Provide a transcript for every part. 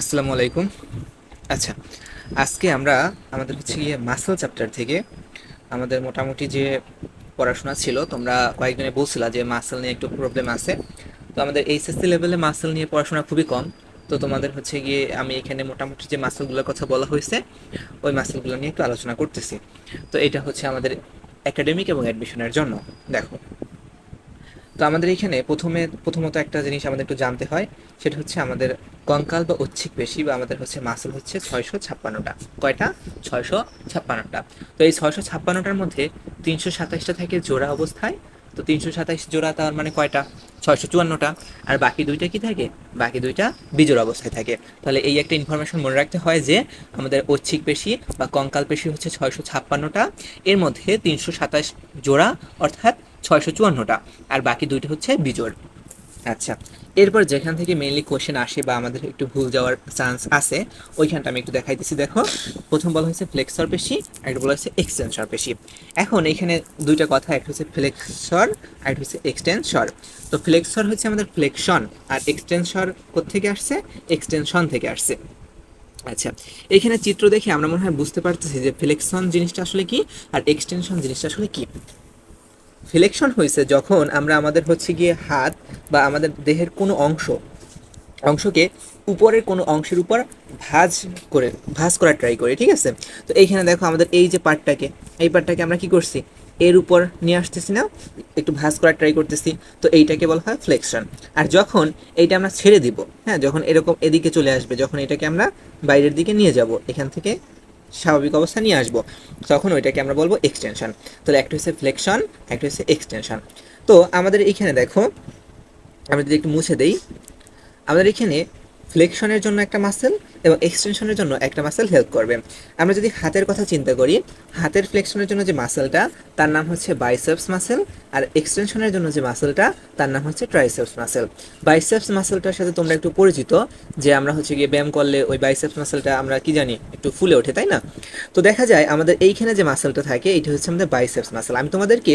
আসসালামু আলাইকুম। আচ্ছা আজকে আমরা আমাদের হচ্ছে গিয়ে মাসেল চ্যাপ্টার থেকে আমাদের মোটামুটি যে পড়াশোনা ছিল, তোমরা কয়েকজনে বলছিলা যে মাসেল নিয়ে একটু প্রবলেম আছে। তো আমাদের এইচএসসি লেভেলে মাসেল নিয়ে পড়াশোনা খুবই কম। তো তোমাদের হচ্ছে গিয়ে আমি এখানে মোটামুটি যে মাসেলগুলোর কথা বলা হয়েছে, ওই মাসেলগুলো নিয়ে একটু আলোচনা করতেছি। তো এটা হচ্ছে আমাদের একাডেমিক এবং অ্যাডমিশনের জন্য। দেখো তো আমাদের এখানে প্রথমে প্রথমত একটা জিনিস আমাদের একটু জানতে হয়, সেটা হচ্ছে আমাদের কঙ্কাল বা ঐচ্ছিক পেশি বা আমাদের হচ্ছে মাসল হচ্ছে ছয়শো ছাপ্পান্নটা। কয়টা? ছয়শো ছাপ্পান্নটা। তো এই ছয়শো ছাপ্পান্নটার মধ্যে তিনশো সাতাশটা থাকে জোড়া অবস্থায়, তো তিনশো সাতাইশ জোড়া তার মানে কয়টা? ছয়শো চুয়ান্নটা। আর বাকি দুইটা কি থাকে? বাকি দুইটা বিজোড় অবস্থায় থাকে। তাহলে এই একটা ইনফরমেশন মনে রাখতে হয় যে আমাদের ঐচ্ছিক পেশি বা কঙ্কাল পেশি হচ্ছে ছয়শো ছাপ্পান্নটা। এর মধ্যে তিনশো সাতাশ জোড়া, অর্থাৎ ছয়শো চুয়ান্নটা, আর বাকি দুইটা হচ্ছে বিজোড়। আচ্ছা এরপর যেখান থেকে মেইনলি কোশ্চেন আসে বা আমাদের একটু ভুল যাওয়ার চান্স আছে, ওইখানটা আমি একটু দেখাইতেছি। দেখো, প্রথম বলা হয়েছে ফ্লেক্সর পেশি একটা বলা হয়েছে এক্সটেনসর পেশি। এখন এখানে দুইটা কথা, একটা হচ্ছে ফ্লেক্সর আর একটা হচ্ছে এক্সটেনসর তো ফ্লেক্সর হচ্ছে আমাদের ফ্লেকশন আর এক্সটেনসর থেকে আসছে? এক্সটেনশন থেকে আসছে। আচ্ছা এখানে চিত্র দেখে আমরা মনে হয় বুঝতে পারতেছি যে ফ্লেকশন জিনিসটা আসলে কি, আর এক্সটেনশন জিনিসটা আসলে কি। ফ্লেকশন হয়েছে যখন আমরা আমাদের হচ্ছে গিয়ে হাত বা আমাদের দেহের কোনো অংশ, অংশকে উপরের কোনো অংশের উপর ভাঁজ করে, ভাঁজ করার ট্রাই করি, ঠিক আছে? তো এইখানে দেখো আমাদের এই যে পার্টটাকে এই পার্টটাকে আমরা কি করছি? এর উপর নিয়ে আসতেছি না, একটু ভাঁজ করার ট্রাই করতেছি, তো এইটাকে বলা হয় ফ্লেকশন আর যখন এইটা আমরা ছেড়ে দিব হ্যাঁ যখন এরকম এদিকে চলে আসবে, যখন এটাকে আমরা বাইরের দিকে নিয়ে যাব, এখান থেকে স্বাভাবিক অবস্থা নিয়ে আসব। তখন ওইটাকে আমরা বলব এক্সটেনশন তাহলে একটা হচ্ছে ফ্লেকশন একটা হচ্ছে এক্সটেনশন তো আমাদের এখানে দেখো, আমরা যদি একটু মুছে দেই, আমাদের এখানে ফ্লেকশনের জন্য একটা মাসেল এবং এক্সটেনশনের জন্য একটা মাসেল হেল্প করবে। আমরা যদি হাতের কথা চিন্তা করি, হাতের ফ্লেকশনের জন্য যে মাসেলটা তার নাম হচ্ছে বাইসেপস মাসেল আর এক্সটেনশনের জন্য যে মাসেলটা তার নাম হচ্ছে ট্রাইসেপস মাসেল বাইসেপস মাসেলটার সাথে তোমরা একটু পরিচিত, যে আমরা হচ্ছে গিয়ে ব্যায়াম করলে ওই বাইসেপস মাসেলটা আমরা কি জানি, একটু ফুলে ওঠে, তাই না? তো দেখা যায় আমাদের এইখানে যে মাসেলটা থাকে এইটা হচ্ছে আমাদের বাইসেপস মাসেল আমি তোমাদেরকে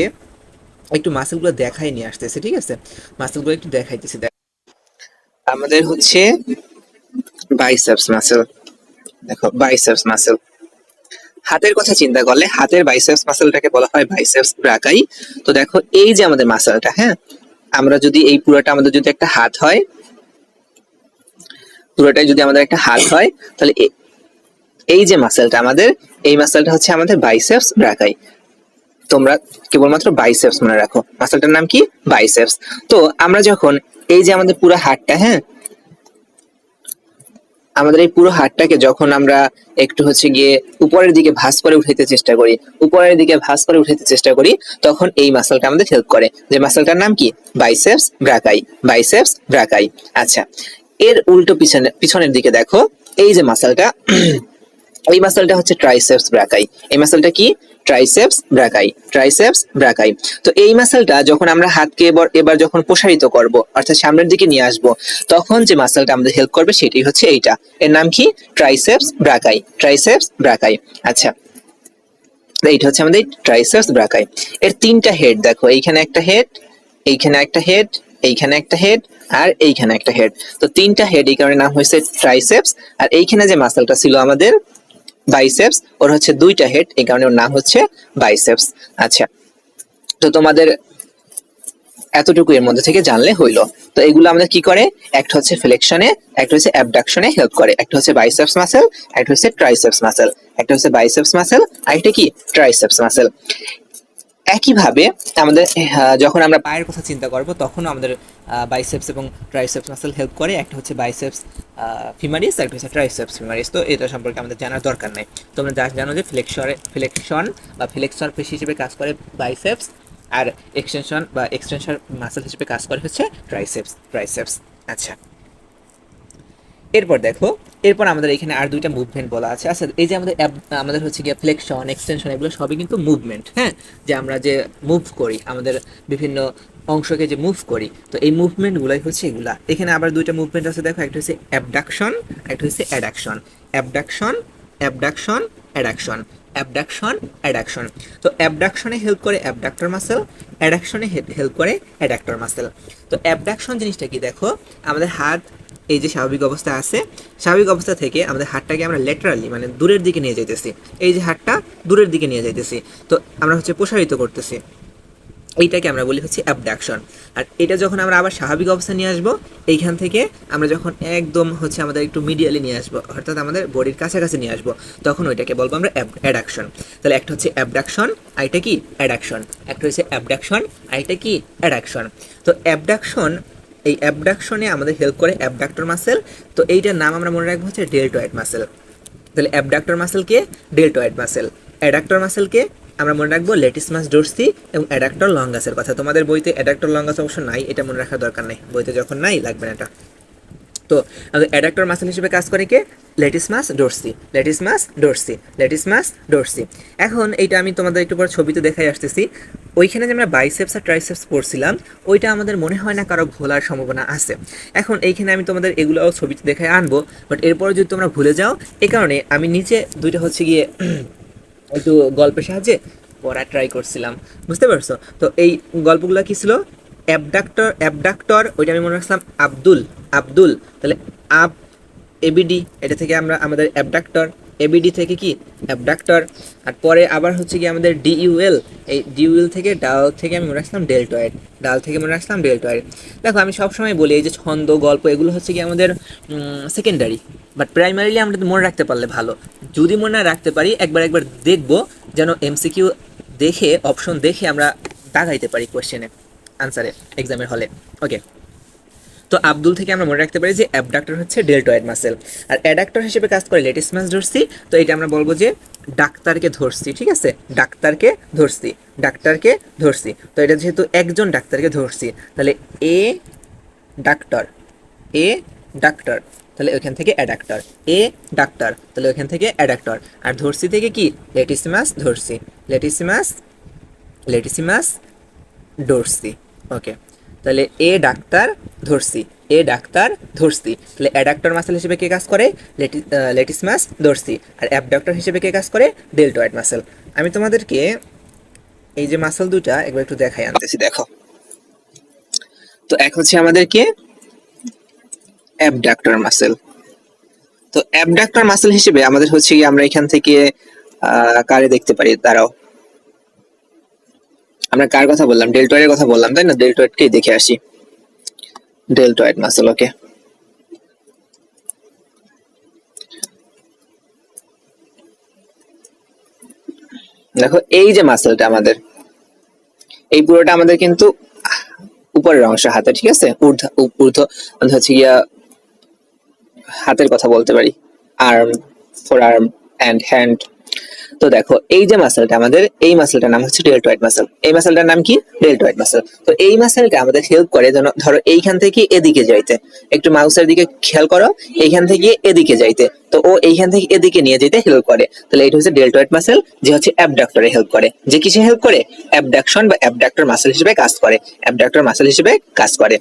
একটু মাসেলগুলো দেখাই নিয়ে আসতেছি, ঠিক আছে? মাসেলগুলো একটু দেখাইতেছি, দেখ। আমাদের হচ্ছে বাইসেপস মাসেল দেখো বাইসেপস মাসেল হাতের কথা চিন্তা করলে হাতের বাইসেপস মাসেলটাকে বলা হয় বাইসেপস ব্রাকাই তো দেখো, এই যে আমাদের মাসেলটা হ্যাঁ? আমরা যদি এই পুরোটা আমাদের যদি একটা হাত হয়, পুরোটাই যদি আমাদের একটা হাত হয়, তাহলে এই যে মাসেলটা আমাদের, এই মাসেলটা হচ্ছে আমাদের বাইসেপস ব্রাকাই তোমরা কেবলমাত্র বাইসেপস মনে রাখো। মাসেলটার নাম কি? বাইসেপস তো আমরা যখন এই যে আমাদের পুরো হাতটা হ্যাঁ? আমাদের এই পুরো হাতটাকে যখন আমরা একটু হচ্ছে গিয়ে উপরের দিকে ভাস করে উঠাইতে চেষ্টা করি, উপরের দিকে ভাস করে উঠাইতে চেষ্টা করি, তখন এই মাসলটা আমাদের হেল্প করে। যে মাসলটার নাম কি? বাইসেপস ব্রাকাই বাইসেপস ব্রাকাই আচ্ছা এর উল্টো পিছনে, পিছনের দিকে দেখো, এই যে মাসলটা এই মাসলটা হচ্ছে ট্রাইসেপস ব্রাকাই এই মাসলটা কি? ট্রাইসেপস ব্রাকাই ট্রাইসেপস ব্রাকাই তো এই মাসলটা যখন আমরা হাতকে এবার এবার যখন প্রসারিত করব, অর্থাৎ সামনের দিকে নিয়ে আসব, তখন যে মাসলটা আমাদের হেল্প করবে সেটাই হচ্ছে এইটা। এর নাম কি? ট্রাইসেপস ব্রাকাই ট্রাইসেপস ব্রাকাই আচ্ছা এইটা হচ্ছে আমাদের ট্রাইসেপস ব্রাকাই এর তিনটা হেড দেখো, এইখানে একটা হেড এইখানে একটা হেড এইখানে একটা হেড আর এইখানে একটা হেড তো তিনটা হেড এই কারণে নাম হয়েছে ট্রাইসেপস আর এইখানে যে মাসেলটা ছিল আমাদের বাইসেপস ওর হচ্ছে দুইটা হেড এই কারণে ওর নাম হচ্ছে বাইসেপস আচ্ছা তো তোমাদের এতটুকু এর মধ্যে থেকে জানলে হইল। তো এগুলো আমাদের কি করে? একটা হচ্ছে ফ্লেকশনে একটা হচ্ছে অ্যাবডাকশনে হেল্প করে। একটা হচ্ছে বাইসেপস মাসেল একটা হচ্ছে ট্রাইসেপস মাসেল একটা হচ্ছে বাইসেপস মাসেল আর একটা কি? ট্রাইসেপস মাসেল একইভাবে আমাদের যখন আমরা পায়ের কথা চিন্তা করব তখন আমাদের বাইসেপস এবং ট্রাইসেপস মাসেল হেল্প করে। একটা হচ্ছে বাইসেপস ফিমারিস একটা হচ্ছে ট্রাইসেপস ফিমারিস তো এটা সম্পর্কে আমাদের জানার দরকার নাই। তোমরা যা জানো যে ফ্লেক্সরে ফ্লেকশন বা ফ্লেক্সর পেশি হিসেবে কাজ করে বাইসেপস আর এক্সটেনশন বা এক্সটেনশন মাসেল হিসেবে কাজ করে হচ্ছে ট্রাইসেপস ট্রাইসেপস আচ্ছা। এরপর দেখো, এরপর আমাদের এখানে আর দুইটা মুভমেন্ট বলা আছে। আচ্ছা এই যে আমাদের আমাদের হচ্ছে গিয়ে ফ্লেকশন এক্সটেনশন এগুলো সবই কিন্তু মুভমেন্ট হ্যাঁ? যে আমরা যে মুভ করি, আমাদের বিভিন্ন অংশকে যে মুভ করি, তো এই মুভমেন্টগুলোই হচ্ছে এগুলা। এখানে আবার দুইটা মুভমেন্ট আছে, দেখো, একটা হচ্ছে অ্যাবডাকশন একটা হচ্ছে adduction abduction abduction adduction abduction, adduction. তো অ্যাবডাকশনে হেল্প করে অ্যাবডাক্টর মাসেল অ্যাডাকশনে হেল্প করে অ্যাডাক্টর মাসেল তো অ্যাবডাকশন জিনিসটা কি দেখো? আমাদের হাত, এই যে স্বাভাবিক অবস্থা আছে, স্বাভাবিক অবস্থা থেকে আমাদের হাতটাকে আমরা লেটারালি মানে দূরের দিকে নিয়ে যাইতেছি। এই যে হাতটা দূরের দিকে নিয়ে যাইতেছি। তো আমরা হচ্ছে প্রসারিত করতেছি। এইটাকে আমরা বলি হচ্ছে অ্যাবডাকশন আর এটা যখন আমরা আবার স্বাভাবিক অবস্থা নিয়ে আসব, এইখান থেকে আমরা যখন একদম হচ্ছে আমাদের একটু মিডিয়ালি নিয়ে আসব, অর্থাৎ আমাদের বডির কাছাকাছি নিয়ে আসব, তখন ওইটাকে বলব আমরা অ্যাডাকশন তাহলে একটা হচ্ছে অ্যাবডাকশন আর এটা কি? অ্যাডাকশন একটা হচ্ছে অ্যাবডাকশন আর এটা কি? অ্যাডাকশন তো অ্যাবডাকশন এই অ্যাবডাকশনে আমাদের হেল্প করে অ্যাবডাক্টর মাসেল তো এইটার নাম আমরা মনে রাখব হচ্ছে ডেল্টয়েড মাসেল তাহলে অ্যাবডাক্টর মাসেলকে ডেল্টয়েড মাসেল অ্যাডাক্টর মাসেলকে আমরা মনে রাখব লেটিসমাস ডোরসি এবং অ্যাডাক্টর লঙ্গাসের কথা। তোমাদের বইতে অ্যাডাক্টর লঙ্গাস অবশ্য নাই, এটা মনে রাখার দরকার নেই। বইতে যখন নাই, লাগবে না এটা। তো অ্যাডাক্টর মাসেল হিসেবে কাজ করে কে? Latissimus dorsi. Latissimus dorsi. Latissimus dorsi. এখন এইটা আমি তোমাদের একটু পর ছবিতে দেখাই আসতেছি। ওইখানে যে আমরা বাইসেপস আর ট্রাইসেপস পড়ছিলাম, ওইটা আমাদের মনে হয় না কারও ভোলার সম্ভাবনা আছে। এখন এইখানে আমি তোমাদের এগুলোও ছবিতে দেখায় আনব বাট এরপরে যদি তোমরা ভুলে যাও এই কারণে আমি নিচে দুইটা হচ্ছে গিয়ে একটু গল্পের সাহায্যে পড়া ট্রাই করছিলাম। বুঝতে পারছ? তো এই গল্পগুলো কি ছিল? অ্যাবডাক্টর অ্যাবডাক্টর ওইটা আমি মনে রাখছিলাম আব্দুল আব্দুল। তাহলে আব এবিডি এটা থেকে আমরা আমাদের অ্যাবডাক্টর এবিডি থেকে কি? অ্যাবডাক্টর আর পরে আবার হচ্ছে কি আমাদের ডিইউএল এই ডিইউএল থেকে ডাল থেকে আমি মনে রাখছিলাম ডেল্টয়েড ডাল থেকে মনে রাখছিলাম ডেল্টয়েড দেখো, আমি সবসময় বলি এই যে ছন্দ, গল্প, এগুলো হচ্ছে কি আমাদের সেকেন্ডারি বাট প্রাইমারিলি আমরা মনে রাখতে পারলে ভালো। যদি মনে না রাখতে পারি, একবার একবার দেখব যেন এমসিকিউ দেখে অপশন দেখে আমরা দাগাইতে পারি কোয়েশ্চেনে আনসারে এক্সামের হলে ওকে তো আব্দুল থেকে আমরা মনে রাখতে পারি যে অ্যাবডাক্টর হচ্ছে ডেল্টয়েড মাসেল আর অ্যাডাক্টর হিসেবে কাজ করে লেটিসমাস ধরছি, তো এটা আমরা বলব যে ডাক্তারকে ধরছি, ঠিক আছে? ডাক্তারকে ধরছি ডাক্তারকে ধরছি। তো এটা যেহেতু একজন ডাক্তারকে ধরছি, তাহলে এ ডাক্তার এ ডাক্তার, তাহলে ওইখান থেকে অ্যাডাক্টর এ ডাক্তার, তাহলে ওইখান থেকে অ্যাডাক্টর আর ধরছি থেকে কি? লেটিসিমাস ধরছি লেটিসিমাস লেটিসিমাস ডোরসি ওকে। তাহলে এ ডাক্তার ধরছি, এ ডাক্তার ধরছি। তাহলে অ্যাডাক্টর মাসেল হিসেবে কে কাজ করে? লেটি মাস ধরছি। আর অ্যাবডাক্টর হিসেবে কে কাজ করে? Deltoid muscle. আমি তোমাদেরকে এই যে মাসেল দুটা একবার একটু দেখাই, আনতেছি, দেখো। তো এক হচ্ছে আমাদেরকে অ্যাবডাক্টর মাসেল। তো অ্যাবডাক্টর মাসেল হিসেবে আমাদের হচ্ছে কি আমরা এখান থেকে কারে দেখতে পারি? দাঁড়াও। আমরা কার কথা বললাম? ডেল্টয়েডের কথা বললাম, তাই না? ডেল্টয়েডকেই দেখে আসি। Deltoid muscle, okay. দেখো, এই যে মাসেলটা আমাদের, এই পুরোটা আমাদের কিন্তু উপরের অংশ, হাতে, ঠিক আছে? ঊর্ধ্ব ঊর্ধ্ব হচ্ছে গিয়া হাতের কথা বলতে পারি। Arm, forearm, and hand তো দেখো, এই যে মাসেলটা আমাদের, এই মাসেলটার নাম হচ্ছে ডেল্টয়েড মাসেল এই মাসেলটার নাম কি? ডেল্টয়েড মাসেল তো এই মাসেলটা আমাদের হেল্প করে যেন, ধরো এইখান থেকে এদিকে যাইতে। একটু মাউসের দিকে খেয়াল করো, এইখান থেকে এদিকে যাইতে। তো ও এইখান থেকে এদিকে নিয়ে যেতে হেল্প করে। তাহলে এটা হচ্ছে ডেল্টয়েড মাসেল যে হচ্ছে অ্যাবডাক্টরে হেল্প করে। যে কিসে হেল্প করে? অ্যাবডাকশন বা অ্যাবডাক্টর মাসেল হিসেবে কাজ করে। অ্যাবডাক্টর মাসেল হিসেবে কাজ করে।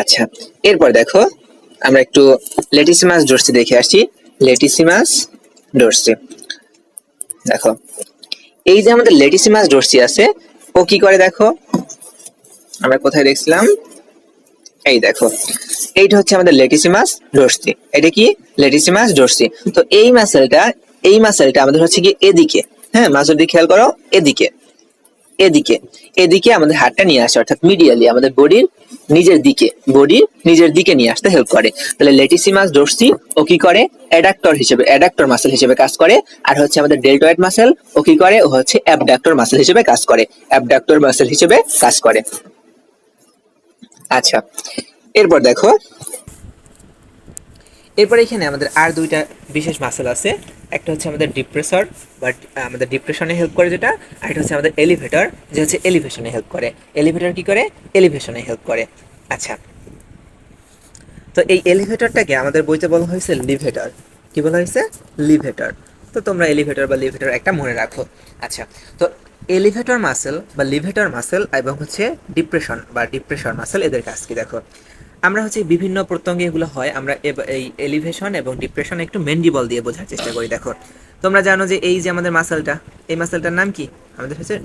আচ্ছা এরপর দেখো, আমরা একটু লেটিসিমাস ডোরসি দেখে আসছি। লেটিসিমাস ডোরসি দেখো। এই যে আমাদের লেটিসিমাস ডোরসি আছে, ও কি করে দেখো? আমরা কোথায় দেখছিলাম? এই দেখো। এইটা হচ্ছে আমাদের লেটিসিমাস ডোরসি এটা কি? লেটিসিমাস ডোরসি তো এই মাসেলটা এই মাসেলটা আমাদের হচ্ছে কি এদিকে। হ্যাঁ মাসেল দিকে খেয়াল করো, এদিকে। এদিকে। এদিকে আমাদের হাতটা নিয়ে আসে, অর্থাৎ মিডিয়ালি আমাদের বডির নিজের দিকে বডি নিজের দিকে নিয়ে আসতে হেল্প করে। তাহলে লেটিসিমাস ডোরসি ও কি করে? অ্যাডাক্টর হিসেবে অ্যাডাক্টর মাসেল হিসেবে কাজ করে। আর হচ্ছে আমাদের ডেল্টয়েড মাসেল ও কি করে? ও হচ্ছে অ্যাবডাক্টর মাসেল হিসেবে কাজ করে। অ্যাবডাক্টর মাসেল হিসেবে কাজ করে। আচ্ছা এরপর দেখো। এরপর এখানে আমাদের আর দুইটা বিশেষ মাসেল আছে। একটা হচ্ছে আমাদের ডিপ্রেসর বাট আমাদের ডিপ্রেশনে হেল্প করে যেটা, আর একটা হচ্ছে আমাদের এলিভেটর যে হচ্ছে এলিভেশনে হেল্প করে। এলিভেটর কি করে? এলিভেশনে হেল্প করে। আচ্ছা। তো এই এলিভেটরটাকে আমাদের বইতে বলা হয়েছে লিভেটর কি বলা হয়েছে? লিভেটর তো তোমরা এলিভেটর বা লিভেটর একটা মনে রাখো। আচ্ছা। তো এলিভেটর মাসেল বা লিভেটর মাসেল এবং হচ্ছে ডিপ্রেশন বা ডিপ্রেশন মাসেল এদের কাজ কি দেখো? আমরা হচ্ছে বিভিন্ন প্রত্যঙ্গে এগুলো হয়, আমরা এই এলিভেশন এবং ডিপ্রেশন একটু মেন্ডিবল দিয়ে বোঝার চেষ্টা করি, দেখো। তোমরা জানো যে এই যে আমাদের মাসেলটা এই মাসেলটার নাম কি? আমাদের হচ্ছে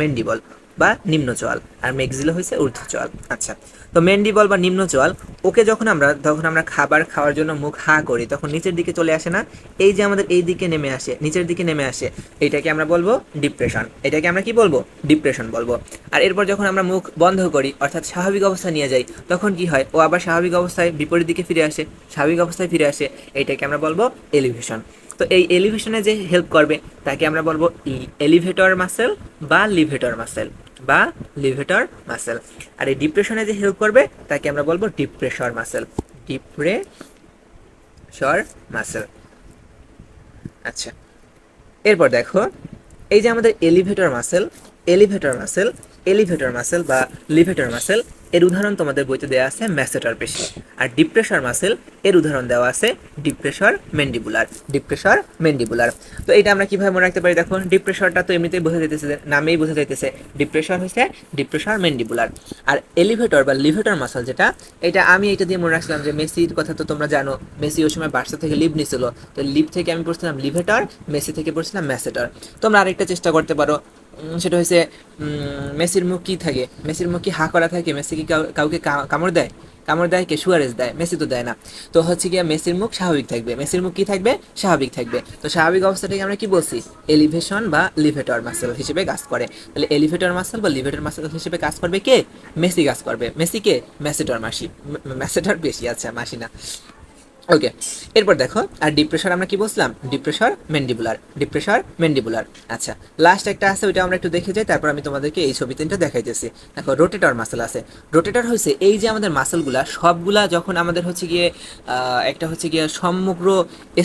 মেন্ডিবল বা নিম্ন চোয়াল আর মেক্সিলো হয়েছে ঊর্ধ্ব চোয়াল আচ্ছা তো মেন্ডিবল বা নিম্ন চোয়াল ওকে যখন আমরা যখন আমরা খাবার খাওয়ার জন্য মুখ হা করি, তখন নিচের দিকে চলে আসে না? এই যে আমাদের এই দিকে নেমে আসে, নিচের দিকে নেমে আসে, এটাকে আমরা বলব ডিপ্রেশন। এটাকে আমরা কি বলব? ডিপ্রেশন বলব। আর এরপর যখন আমরা মুখ বন্ধ করি, অর্থাৎ স্বাভাবিক অবস্থা নিয়ে যাই, তখন কি হয়? ও আবার স্বাভাবিক অবস্থায় বিপরীত দিকে ফিরে আসে, স্বাভাবিক অবস্থায় ফিরে আসে এইটাকে আমরা বলব এলিভেশন। তো এই এলিভেশনে যে হেল্প করবে, তাকে আমরা বলব এলিভেটর মাসেল বা লিভেটর মাসেল। বা লিভেটর মাসেল আর এই ডিপ্রেশনে যে হেল্প করবে, তাকে আমরা বলব ডিপ্রেশর মাসেল ডিপ্রেশর মাসেল আচ্ছা এরপর দেখো, এই যে আমাদের elevator muscle elevator muscle elevator muscle বা লিভেটর মাসেল এর উদাহরণ তোমাদের বইতে দেওয়া আছে ম্যাসেটার পেশি। আর ডিপ্রেশর মাসেল, এর উদাহরণ দেওয়া আছে ডিপ্রেশর মেন্ডিবুলার ডিপ্রেশর মেন্ডিবুলার তো এটা আমরা কীভাবে মনে রাখতে পারি? দেখুন ডিপ্রেশরটা তো এমনিতেই বোঝা যাইতেছে নামেই বোঝা যাইতেছে। ডিপ্রেশর হচ্ছে ডিপ্রেশর মেন্ডিবুলার আর এলিভেটর বা লিভেটর মাসেল যেটা, এটা আমি এটা দিয়ে মনে রাখছিলাম যে, মেসির কথা তো তোমরা জানো, মেসি ওই সময় বার্সা থেকে লিভ নিছিল। তো লিভ থেকে আমি পড়ছিলাম লিভেটর, মেসি থেকে পড়ছিলাম ম্যাসেটর। তোমরা আরেকটা চেষ্টা করতে পারো সেটা উম, মেসির মুখ কি থাকে? মেসির মুখ কি হা করা থাকে? মেসি কি কাউকে কামড় দেয়? কামড় দেয় কে? সুয়ারেজ দেয়। মেসি তো দেয় না। তো হচ্ছে গিয়ে মেসির মুখ স্বাভাবিক থাকবে। মেসির মুখ কি থাকবে? স্বাভাবিক থাকবে। তো স্বাভাবিক অবস্থাটাকে আমরা কি বলছি? এলিভেশন বা লিভেটর মাসেল হিসেবে কাজ করে। তাহলে এলিভেটর মাসেল বা লিভেটর মাসেল হিসেবে কাজ করবে কে? মেসি কাজ করবে। মেসি কে? ম্যাসেটর মাসি। ম্যাসেটর বেশি আচ্ছা মাসি না ওকে এরপর দেখো, আর ডিপ্রেশর আমরা কি বলছিলাম ডিপ্রেশর মেন্ডিবুলার ডিপ্রেশর মেন্ডিবুলার আচ্ছা লাস্ট একটা আছে, ওইটা আমরা একটু দেখে যাই, তারপর আমি তোমাদেরকে এই ছবি তিনটা দেখাইতেছি। দেখো রোটেটর মাসেল আছে। রোটেটর হচ্ছে এই যে আমাদের মাসেলগুলা সবগুলা যখন আমাদের হচ্ছে গিয়ে একটা হচ্ছে গিয়ে সমগ্র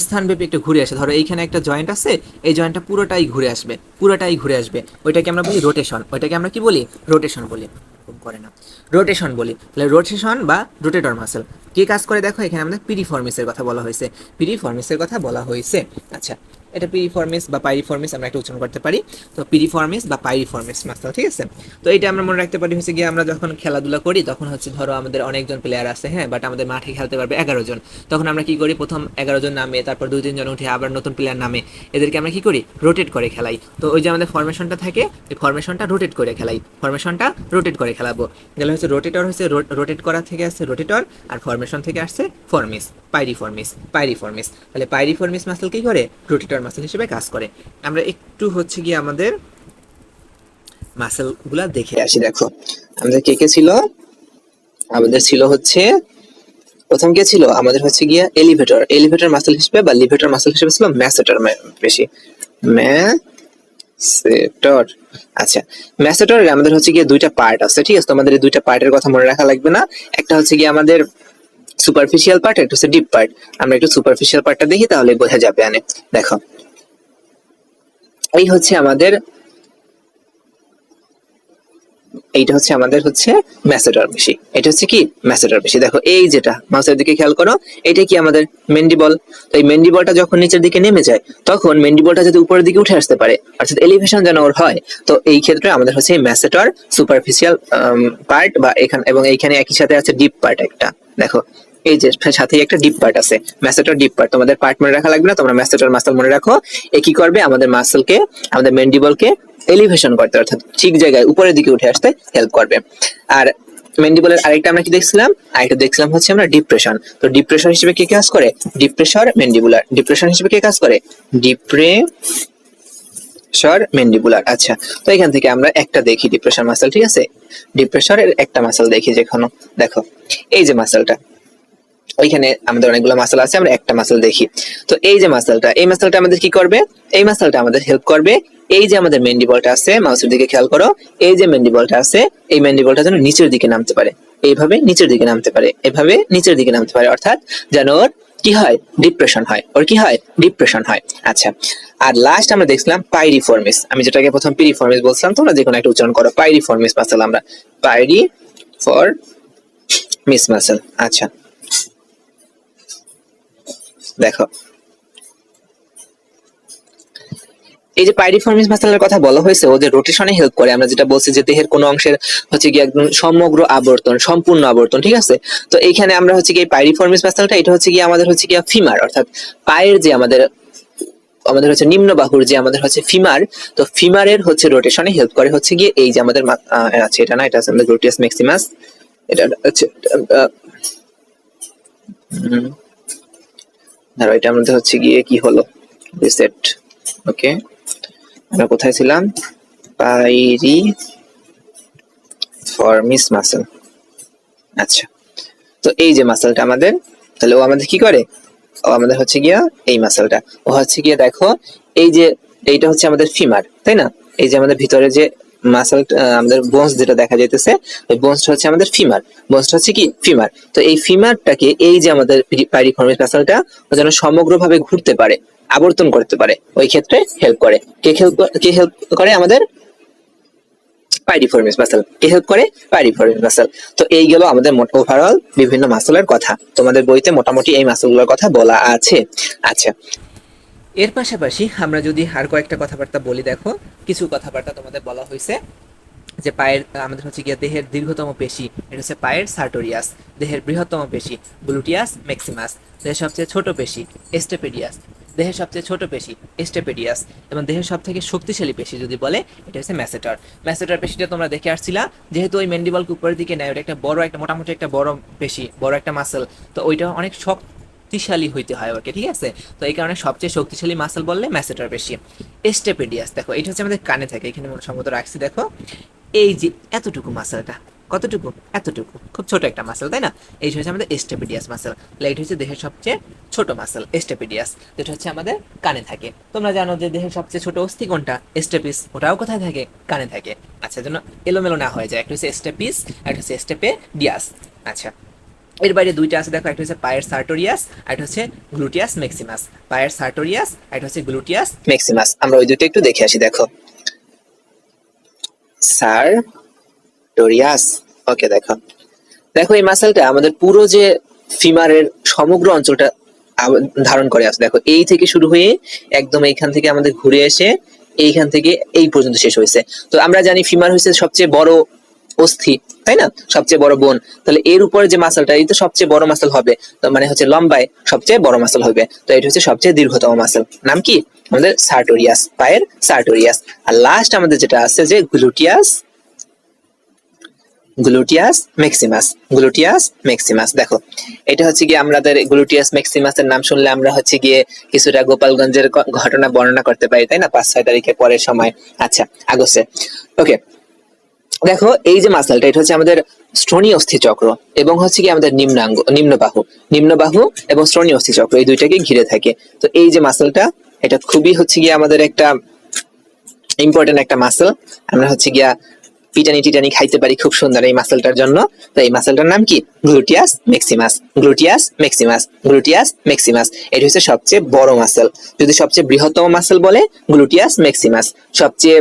স্থানব্যাপী একটু ঘুরে আসে। ধরো, এইখানে একটা জয়েন্ট আছে, এই জয়েন্টটা পুরোটাই ঘুরে আসবে, পুরোটাই ঘুরে আসবে। ওইটাকে আমরা বলি রোটেশন ওইটাকে আমরা কি বলি? রোটেশন বলি। এরকম করে না। রোটেশন বলি। তাহলে রোটেশন বা রোটেটর মাসেল কে কাজ করে দেখো? এখানে আমাদের পিরিফর্মিসের কথা বলা হয়েছে। পিরিফর্মিসের কথা বলা হয়েছে। আচ্ছা। এটা পিরিফর্মিস বা পাইরিফর্মিস আমরা একটা উচ্চারণ করতে পারি। তো পিরিফর্মিস বা পাইরিফর্মিস মাসেল ঠিক আছে? তো এটা আমরা মনে রাখতে পারি হচ্ছে গিয়ে আমরা যখন খেলাধুলা করি, তখন হচ্ছে ধরো আমাদের অনেকজন প্লেয়ার আছে হ্যাঁ? বাট আমাদের মাঠে খেলতে পারবে এগারো জন। তখন আমরা কি করি? প্রথম এগারো জন নামে তারপর দুই, তিনজন উঠে আবার নতুন প্লেয়ার নামে এদেরকে আমরা কি করি? রোটেট করে খেলাই। তো ওই যে আমাদের ফরমেশনটা থাকে এই ফরমেশনটা রোটেট করে খেলাই। ফরমেশনটা রোটেট করে খেলাবো। গেলে হচ্ছে রোটেটর হচ্ছে রোটেট করা থেকে আসছে রোটেটর আর ফরমেশন থেকে আসছে ফরমিস পাইরিফর্মিস পাইরিফর্মিস তাহলে পাইরিফর্মিস মাসেল কি করে? রোটেটর মাসেল হিসেবে কাজ করে। আমরা একটু হচ্ছে গিয়ে আমাদের মাসেলগুলা দেখে আসি, দেখো। আমাদের কে কে ছিল? আমাদের ছিল হচ্ছে, প্রথম কে ছিল? আমাদের হচ্ছে গিয়া এলিভেটর এলিভেটর মাসেল হিসেবে বা লিভেটর মাসেল হিসেবে ছিল ম্যাসেটর বেশি। ম্যাসেটর আচ্ছা ম্যাসেটর আমাদের হচ্ছে গিয়ে দুইটা পার্ট আছে, ঠিক আছে? তোমাদের এই দুইটা পার্টের কথা মনে রাখা লাগবে না। একটা হচ্ছে গিয়ে আমাদের সুপারফিশিয়াল পার্ট একটা হচ্ছে ডিপ পার্ট আমরা একটু সুপারফিশিয়াল পার্টটা দেখি, তাহলে বোঝা যাবে আনে। দেখো, এই হচ্ছে আমাদের, এইটা হচ্ছে আমাদের হচ্ছে ম্যাসেডর বেশি এটা হচ্ছে কি? ম্যাসেডর বেশি দেখো, এই যেটা, মাউসের দিকে খেয়াল করো, এটা কি আমাদের মেন্ডিবল তো এই মেন্ডিবলটা যখন নিচের দিকে নেমে যায়, তখন মেন্ডিবলটা যদি উপরের দিকে উঠে আসতে পারে, অর্থাৎ এলিভেশন যেন ওর হয়, তো এই ক্ষেত্রে আমাদের হচ্ছে ম্যাসেটর সুপারফিশিয়াল পার্ট বা এখানে, এবং এইখানে একই সাথে আছে ডিপ পার্ট একটা। দেখো এই যে সাথে একটা ডিপ পার্ট আছে। ম্যাসেটর ডিপ পার্ট তোমাদের পার্ট মনে রাখা লাগবে না, তোমরা ম্যাসেটর মাসেল মনে রাখো। এ কি করবে? আমাদের মাসেলকে আমাদের মেন্ডিবলকে এলিভেশন করতে, অর্থাৎ ঠিক জায়গায় উপরের দিকে উঠে আসতে হেল্প করবে। আর মেন্ডিবলের আরেকটা আমরা কি দেখছিলাম? আরেকটা দেখছিলাম হচ্ছে আমরা ডিপ্রেশন তো ডিপ্রেশন হিসেবে কে কাজ করে? ডিপ্রেশর মেন্ডিবুলার ডিপ্রেশন হিসেবে কে কাজ করে? ডিপ্রেশর মেন্ডিবুলার আচ্ছা তো এখান থেকে আমরা একটা দেখি ডিপ্রেশন মাসেল ঠিক আছে? ডিপ্রেশরের একটা মাসেল দেখি যেখানে দেখো, এই যে মাসেলটা ওইখানে আমাদের অনেকগুলো মাসেল আছে, আমরা একটা মাসেল দেখি। তো এই যে মাসেলটা এই মাসেলটা আমাদের কি করবে? এই মাসেলটা আমাদের হেল্প করবে। এই যে আমাদের মেন্ডিবলটা আছে মাউসের দিকে খেয়াল করো, এই যে মেন্ডিবলটা আছে, এই মেন্ডিবলটা যেন নিচের দিকে নামতে পারে। এইভাবে নিচের দিকে নামতে পারে, এভাবে নিচের দিকে নামতে পারে, অর্থাৎ যেন ওর কি হয়? ডিপ্রেশন হয়। ওর কি হয়? ডিপ্রেশন হয়। আচ্ছা আর লাস্ট আমরা দেখছিলাম পাইরিফর্মিস আমি যেটাকে প্রথম পিরিফর্মিস বলছিলাম, তোমরা যে কোনো একটা উচ্চারণ করো পাইরিফর্মিস মাসেল আমরা। পাইরি ফর মিস মাসেল আচ্ছা দেখো। এই যে পাইরিফর্মিস মাসেলের কথা বলা হয়েছে, ও যে রোটেশনে হেল্প করে, আমরা যেটা বলছি যে দেহের কোনো অংশের হচ্ছে কি একদম সমগ্র আবর্তন, সম্পূর্ণ আবর্তন, ঠিক আছে? তো এইখানে আমরা হচ্ছে কি পাইরিফর্মিস মাসেলটা এটা হচ্ছে কি আমাদের হচ্ছে কি ফিমার অর্থাৎ পায়ের যে আমাদের আমাদের হচ্ছে নিম্ন বাহুর যে আমাদের হচ্ছে ফিমার তো ফিমারের হচ্ছে রোটেশনে হেল্প করে হচ্ছে গিয়ে এই যে আমাদের আছে এটা না? এটা আছে আমাদের গ্লুটিয়াস ম্যাক্সিমাস এটা হচ্ছে ধরো এটা আমাদের হচ্ছে গিয়ে কি হলো? রিসেট ওকে আমরা কোথায় ছিলাম? পাইরি ফর্মিস মাসেল আচ্ছা। তো এই যে মাসেলটা আমাদের, তাহলে ও আমাদের কি করে? ও আমাদের হচ্ছে গিয়া এই মাসেলটা ও হচ্ছে গিয়া দেখো, এই যে এইটা হচ্ছে আমাদের ফিমার তাই না? এই যে আমাদের ভিতরে যে মাসেল আমাদের বোনস যেটা দেখা যাইতেছে ওই বোনসটা হচ্ছে আমাদের ফিমার বোনসটা হচ্ছে কি? ফিমার তো এই ফিমারটাকে এই যে আমাদের পাইরিফর্মিস মাসেলটা যেন সমগ্রভাবে ঘুরতে পারে, আবর্তন করতে পারে, ওই ক্ষেত্রে হেল্প করে। কে হেল্প কে হেল্প করে আমাদের? পাইরিফর্মিস মাসেল কে হেল্প করে? পাইরিফর্মিস মাসেল তো এই গেল আমাদের মোট ওভারঅল বিভিন্ন মাসেলের কথা। তোমাদের বইতে মোটামুটি এই মাসেলগুলোর কথা বলা আছে। আচ্ছা। এর পাশাপাশি আমরা যদি আর কয়েকটা কথাবার্তা বলি, দেখো, কিছু কথাবার্তা তোমাদের বলা হয়েছে যে পায়ের, আমাদের হচ্ছে গিয়ে দেহের দীর্ঘতম পেশি, এটা হচ্ছে পায়ের সার্টোরিয়াস, দেহের বৃহত্তম পেশি, গ্লুটিয়াস ম্যাক্সিমাস দেহের সবচেয়ে ছোট পেশি এস্টেপেডিয়াস দেহের সবচেয়ে ছোট পেশি এস্টেপেডিয়াস এবং দেহের সব থেকে শক্তিশালী পেশি যদি বলে, এটা হচ্ছে ম্যাসেটার। ম্যাসেটার পেশিটা তোমরা দেখে আসছিলা, যেহেতু ওই মেন্ডিবলকে উপরের দিকে নেয়, ওটা একটা বড়, একটা মোটামুটি একটা বড় পেশি, বড় একটা মাসেল, তো ওইটা অনেক শক্তিশালী হইতে হয় ওকে, ঠিক আছে? তো এই কারণে সবচেয়ে শক্তিশালী মাসেল বললে ম্যাসেটার বেশি। এস্টেপেডিয়াস দেখো, এটা হচ্ছে আমাদের কানে থাকে, এখানে সম্ভবত রাখছি, দেখো। এই যে এতটুকু মাসেলটা কতটুকু? এতটুকু, খুব ছোট একটা মাসেল তাই না? এই হচ্ছে আমাদের এস্টেপিডিয়াস মাসেল এটা হচ্ছে দেহের সবচেয়ে ছোট মাসেল এস্টেপিডিয়াস যেটা হচ্ছে আমাদের কানে থাকে। তোমরা জানো যে দেহের সবচেয়ে ছোট অস্থি কোনটা? এস্টেপিস ওটাও কোথায় থাকে? কানে থাকে। আচ্ছা যেন এলোমেলো না হয়ে যায়। একটা হচ্ছে এস্টেপিস একটা হচ্ছে স্টেপে ডিয়াস আচ্ছা এর বাইরে দুইটা আছে, দেখো, একটা হচ্ছে পায়ের সার্টোরিয়াস, আর একটা হচ্ছে গ্লুটিয়াস ম্যাক্সিমাস পায়ের সার্টোরিয়াস, আর একটা হচ্ছে গ্লুটিয়াস ম্যাক্সিমাস আমরা ওই দুটো একটু দেখে আসি, দেখো। স্যার টোরিয়াস ওকে, দেখো। দেখো, এই মাসেলটা আমাদের পুরো যে ফিমারের সমগ্র অঞ্চলটা ধারণ করে আছে। দেখো, এই থেকে শুরু হয়ে একদম এইখান থেকে আমাদের ঘুরে এসে এইখান থেকে এই পর্যন্ত শেষ হয়েছে। তো আমরা জানি ফিমার হয়েছে সবচেয়ে বড় অস্থি, তাই না? সবচেয়ে বড় বোন। তাহলে এর উপরে যে মাসেলটা এই তো সবচেয়ে বড় মাসেল হবে। তো মানে হচ্ছে লম্বায় সবচেয়ে বড় মাসেল হবে। তো এটা হচ্ছে সবচেয়ে দীর্ঘতম মাসেল নাম কি? আমাদের সার্টোরিয়াস পায়ের সার্টোরিয়াস আর লাস্ট আমাদের যেটা আছে যে gluteus gluteus maximus gluteus maximus দেখো, এটা হচ্ছে গিয়ে আমাদের গ্লুটিয়াস ম্যাক্সিমাসের নাম শুনলে আমরা হচ্ছে গিয়ে কিছুটা গোপালগঞ্জের ঘটনা বর্ণনা করতে পারি, তাই না? পাঁচ ছয় তারিখে পরের সময়। আচ্ছা আগস্টে। ওকে দেখো, এই যে মাসেলটা, এটা হচ্ছে আমাদের শ্রোণী অস্থি চক্র এবং হচ্ছে কি আমাদের নিম্নাঙ্গ নিম্ন বাহু নিম্ন বাহু এবং শ্রোণী অস্থি চক্র এই দুইটাকে ঘিরে থাকে। তো এই যে মাসেলটা, এটা খুবই হচ্ছে গিয়ে আমাদের একটা ইম্পর্টেন্ট একটা মাসেল। আমরা হচ্ছে গিয়া পিটানি টিটানি খাইতে পারি খুব সুন্দর এই মাসেলটার জন্য। তো এই মাসেলটার নাম কি? Gluteus maximus gluteus maximus gluteus maximus এটা হচ্ছে সবচেয়ে বড় মাসেল। যদি সবচেয়ে বৃহত্তম মাসেল বলে, গ্লুটিয়াস ম্যাক্সিমাস সবচেয়ে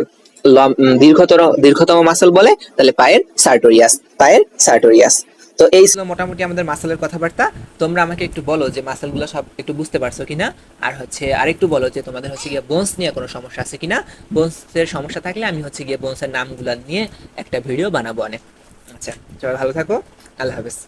দীর্ঘতর, দীর্ঘতম মাসেল বলে, তাহলে পায়ের সার্টোরিয়াস পায়ের সার্টোরিয়াস তো এই ছিল মোটামুটি আমাদের মাসেলের কথাবার্তা। তোমরা আমাকে একটু বলো যে মাসেলগুলো সব একটু বুঝতে পারছ কিনা। আর হচ্ছে, আরেকটু বলো যে তোমাদের হচ্ছে গিয়ে বোনস নিয়ে কোনো সমস্যা আছে কিনা। বোনসের সমস্যা থাকলে আমি হচ্ছে গিয়ে বোনসের নামগুলো নিয়ে একটা ভিডিও বানাবো অনেক। আচ্ছা সবাই ভালো থাকো। আল্লাহ হাফেজ।